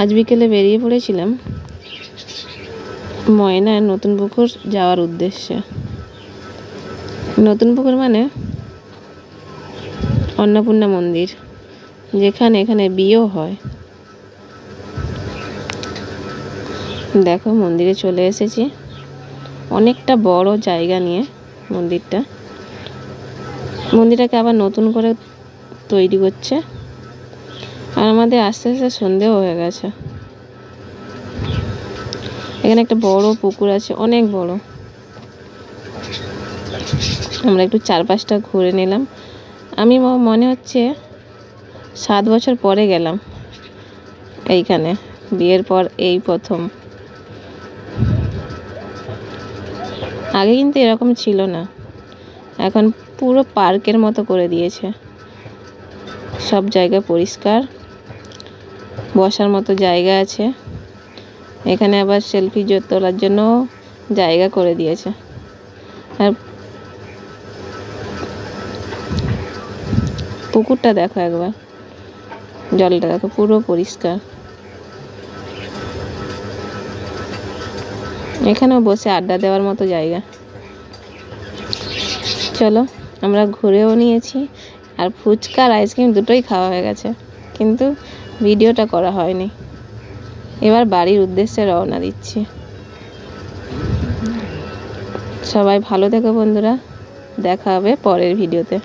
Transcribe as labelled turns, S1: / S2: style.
S1: আজ বিকেলে বেরিয়ে পড়েছিলাম ময়নার নতুন পুকুর যাওয়ার উদ্দেশ্যে। নতুন পুকুর মানে অন্নপূর্ণা মন্দির, যেখানে এখানে বিয়েও হয়। দেখো মন্দিরে চলে এসেছি। অনেকটা বড় জায়গা নিয়ে মন্দিরটা। মন্দিরটাকে আবার নতুন করে তৈরি করছে। আর আমাদের আস্তে আস্তে সন্ধেও হয়ে গেছে। এখানে একটা বড় পুকুর আছে, অনেক বড়। আমরা একটু চারপাশটা ঘুরে নিলাম। আমি মনে হচ্ছে সাত বছর পরে গেলাম এইখানে, বিয়ের পর এই প্রথম। আগে কিন্তু এরকম ছিল না। এখন পুরো পার্কের মতো করে দিয়েছে। সব জায়গা পরিষ্কার। বসার মতো জায়গা আছে। এখানে আবার সেলফি তোলার জন্য জায়গা করে দিয়েছে। আর পুকুরটা দেখো একবার। জলটা দেখো, পুরো পরিষ্কার। এখানেও বসে আড্ডা দেওয়ার মতো জায়গা। চলো, আমরা ঘুরেও নিয়েছি। আর ফুচকা আর আইসক্রিম দুটোই খাওয়া হয়ে গেছে। কিন্তু ভিডিওটা করা হয়নি। এবার বাড়ির উদ্দেশ্যে রওনা দিচ্ছি। সবাই ভালো থেকো বন্ধুরা। দেখা হবে পরের ভিডিওতে।